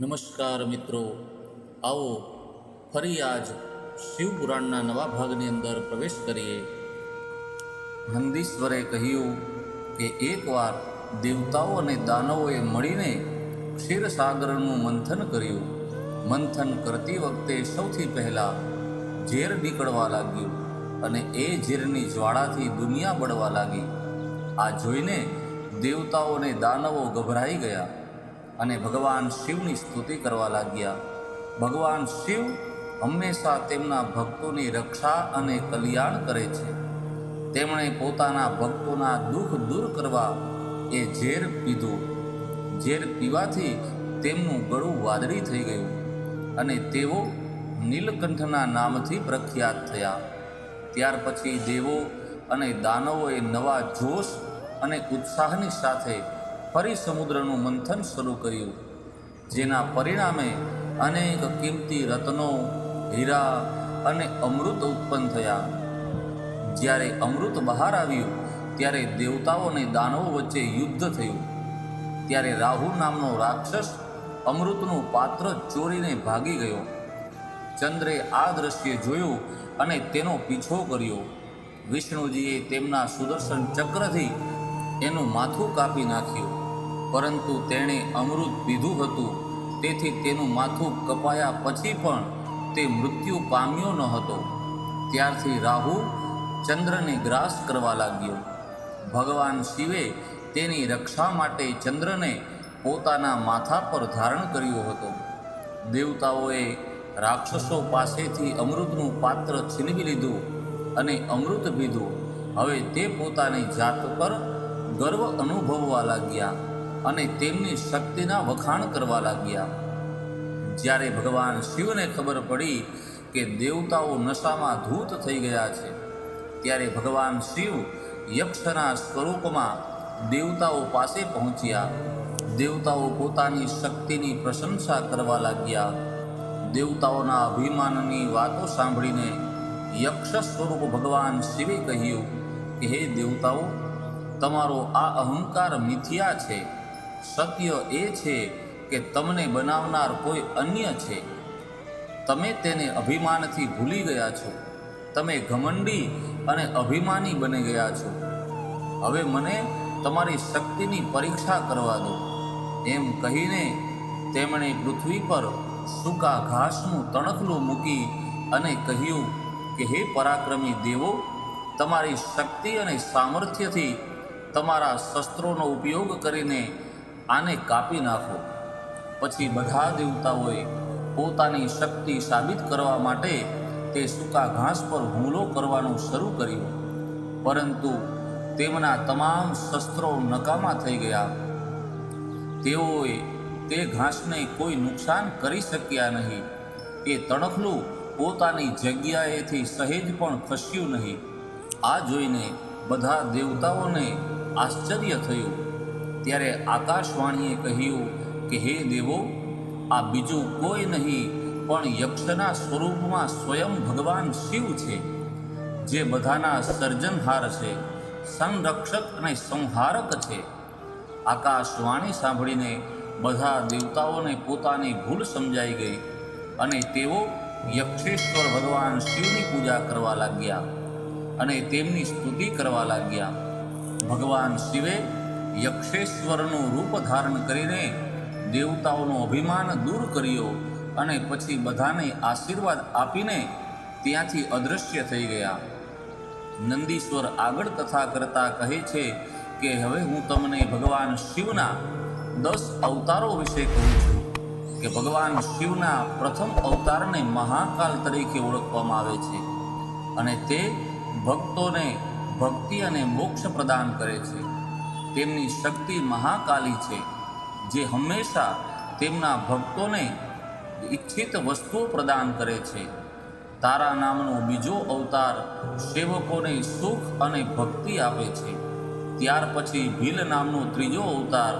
નમસ્કાર મિત્રો. આવો ફરી આજ શિવપુરાણના નવા ભાગની અંદર પ્રવેશ કરીએ. નંદીશ્વરે કહ્યું કે એકવાર દેવતાઓ અને દાનવોએ મળીને ક્ષીરસાગરનું મંથન કર્યું. મંથન કરતી વખતે સૌથી પહેલાં ઝેર નીકળવા લાગ્યું અને એ ઝેરની જ્વાળાથી દુનિયા બળવા લાગી. આ જોઈને દેવતાઓ અને દાનવો ગભરાઈ ગયા. અને ભગવાન શિવની સ્તુતિ કરવા લાગ્યા. ભગવાન શિવ હંમેશા તેમના ભક્તોની રક્ષા અને કલ્યાણ કરે છે. તેમણે પોતાના ભક્તોના દુઃખ દૂર કરવા એ ઝેર પીધું. ઝેર પીવાથી તેમનું ગળું વાદળી થઈ ગયું અને તેઓ નીલકંઠના નામથી પ્રખ્યાત થયા. ત્યાર પછી દેવો અને દાનવોએ નવા જોશ અને ઉત્સાહની સાથે ફરી સમુદ્રનું મંથન શરૂ કર્યું. જેના પરિણામે અનેક કિંમતી રત્નો, હીરા અને અમૃત ઉત્પન્ન થયા. જ્યારે અમૃત બહાર આવ્યું, ત્યારે દેવતાઓ અને દાનવો વચ્ચે યુદ્ધ થયું. ત્યારે રાહુ નામનો રાક્ષસ અમૃતનું પાત્ર ચોરીને ભાગી ગયો. ચંદ્રે આ દ્રશ્ય જોયું અને તેનો પીછો કર્યો. વિષ્ણુજીએ તેમના સુદર્શન ચક્રથી એનું માથું કાપી નાખ્યું. પરંતુ તેણે અમૃત પીધું હતું. તેથી તેનું માથું કપાયા પછી પણ તે મૃત્યુ પામ્યો ન હતો. ત્યારથી રાહુ ચંદ્રને ગ્રાસ કરવા લાગ્યો. ભગવાન શિવે તેની રક્ષા માટે ચંદ્રને પોતાના માથા પર ધારણ કર્યો હતો. દેવતાઓએ રાક્ષસો પાસેથી અમૃતનું પાત્ર છીનવી લીધું અને અમૃત પીધું. હવે તે પોતાની જાત પર ગર્વ અનુભવવા લાગ્યા. અને તેમની શક્તિના વખાણ કરવા લાગ્યા. જ્યારે ભગવાન શિવને ખબર પડી કે દેવતાઓ નશામાં ધૂત થઈ ગયા છે, ત્યારે ભગવાન શિવ યક્ષના સ્વરૂપમાં દેવતાઓ પાસે પહોંચ્યા. દેવતાઓ પોતાની શક્તિની પ્રશંસા કરવા લાગ્યા. દેવતાઓના અભિમાનની વાતો સાંભળીને યક્ષ સ્વરૂપ ભગવાન શિવે કહ્યું કે, હે દેવતાઓ, તમારો આ અહંકાર મિથ્યા છે. સત્ય એ છે કે તમને બનાવનાર કોઈ અન્ય છે. તમે તેને અભિમાનથી ભૂલી ગયા છો. તમે ઘમંડી અને અભિમાની બની ગયા છો. હવે મને તમારી શક્તિની પરીક્ષા કરવા દો. એમ કહીને તેમણે પૃથ્વી પર સૂકા ઘાસનું તણખલું મૂકી અને કહ્યું કે, હે પરાક્રમી દેવો, તમારી શક્તિ અને સામર્થ્યથી તમારા શસ્ત્રોનો ઉપયોગ કરીને આને કાપી નાખો. પછી બધા દેવતાઓએ પોતાની શક્તિ સાબિત કરવા માટે તે સૂકા ઘાસ પર હુમલો કરવાનું શરૂ કર્યું. પરંતુ તેમના તમામ શસ્ત્રો નકામા થઈ ગયા. તેઓએ તે ઘાસને કોઈ નુકસાન કરી શક્યા નહીં. એ તણખલું પોતાની જગ્યાએથી સહેજ પણ ખસ્યું નહીં. આ જોઈને બધા દેવતાઓને આશ્ચર્ય થયું. ત્યારે આકાશવાણીએ કહ્યું કે, હે દેવો, આ બીજું કોઈ નહીં, પણ યક્ષના સ્વરૂપમાં સ્વયં ભગવાન શિવ છે, જે બધાના સર્જનહાર છે, સંરક્ષક અને સંહારક છે. આકાશવાણી સાંભળીને બધા દેવતાઓને પોતાની ભૂલ સમજાઈ ગઈ અને તેઓ યક્ષેશ્વર ભગવાન શિવની પૂજા કરવા લાગ્યા અને તેમની સ્તુતિ કરવા લાગ્યા. ભગવાન શિવે યક્ષેશ્વરનું રૂપ ધારણ કરીને દેવતાઓનું અભિમાન દૂર કર્યો અને પછી બધાને આશીર્વાદ આપીને ત્યાંથી અદૃશ્ય થઈ ગયા. નંદીશ્વર આગળ કથા કરતા કહે છે કે, હવે હું તમને ભગવાન શિવના દસ અવતારો વિશે કહું છું. કે ભગવાન શિવના પ્રથમ અવતારને મહાકાલ તરીકે ઓળખવામાં આવે છે અને તે ભક્તોને ભક્તિ અને મોક્ષ પ્રદાન કરે છે. તેમની શક્તિ મહાકાલી છે, જે હંમેશા તેમના ભક્તોને ઈચ્છિત વસ્તુઓ પ્રદાન કરે છે. તારા નામનો બીજો અવતાર સેવકોને સુખ અને ભક્તિ આપે છે. ત્યાર પછી ભીલ નામનો ત્રીજો અવતાર,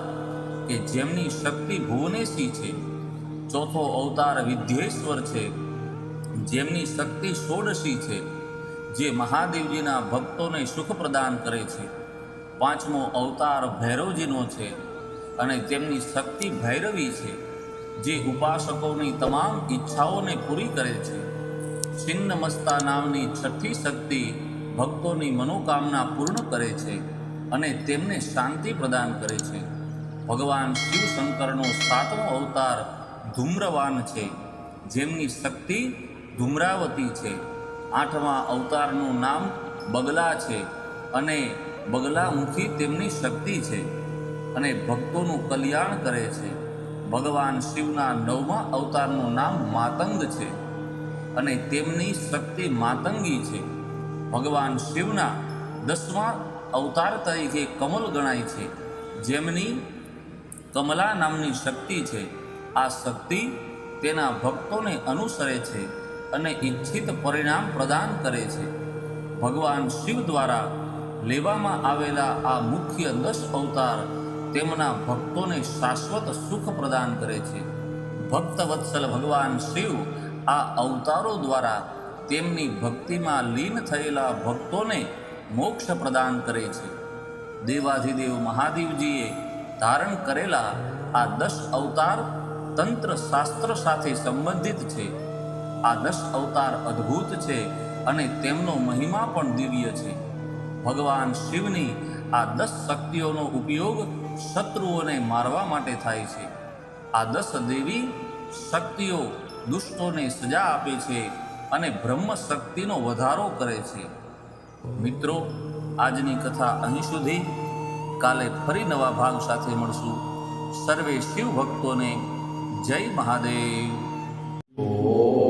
કે જેમની શક્તિ ભુવનેશી છે. ચોથો અવતાર વિદ્યેશ્વર છે, જેમની શક્તિ ષોડશી છે, જે મહાદેવજીના ભક્તોને સુખ પ્રદાન કરે છે. પાંચમો અવતાર ભૈરવજીનો છે અને તેમની શક્તિ ભૈરવી છે, જે ઉપાસકોની તમામ ઈચ્છાઓને પૂરી કરે છે. છિન્ન મસ્તા નામની છઠ્ઠી શક્તિ ભક્તોની મનોકામના પૂર્ણ કરે છે અને તેમને શાંતિ પ્રદાન કરે છે. ભગવાન શિવ શંકરનો સાતમો અવતાર ધૂમ્રવાન છે, જેમની શક્તિ ધૂમ્રાવતી છે. આઠમા અવતારનું નામ બગલા છે અને બગલામુખી તેમની શક્તિ છે અને ભક્તોનું કલ્યાણ કરે છે. ભગવાન શિવના નવમા અવતારનું નામ માતંગ છે અને તેમની શક્તિ માતંગી છે. ભગવાન શિવના દસમા અવતાર તરીકે કમલ ગણાય છે. જેમની કમલા નામની શક્તિ છે. આ શક્તિ તેના ભક્તોને અનુસરે છે અને ઈચ્છિત પરિણામ પ્રદાન કરે છે. ભગવાન શિવ દ્વારા લેવામાં આવેલા આ મુખ્ય દસ અવતાર તેમના ભક્તોને શાશ્વત સુખ પ્રદાન કરે છે. ભક્ત વત્સલ ભગવાન શિવ આ અવતારો દ્વારા તેમની ભક્તિમાં લીન થયેલા ભક્તોને મોક્ષ પ્રદાન કરે છે. દેવાધિદેવ મહાદેવજીએ ધારણ કરેલા આ દસ અવતાર તંત્ર શાસ્ત્ર સાથે સંબંધિત છે. આ દસ અવતાર અદ્ભુત છે અને તેમનો મહિમા પણ દિવ્ય છે. ભગવાન શિવની આ દસ શક્તિઓનો ઉપયોગ શત્રુઓને મારવા માટે થાય છે. આ દસ દેવી શક્તિઓ દુષ્ટોને સજા આપે છે અને બ્રહ્મ શક્તિનો વધારો કરે છે. મિત્રો, આજની કથા અહીં સુધી. કાલે ફરી નવા ભાગ સાથે મળશું. સર્વે શિવ ભક્તોને જય મહાદેવ. ॐ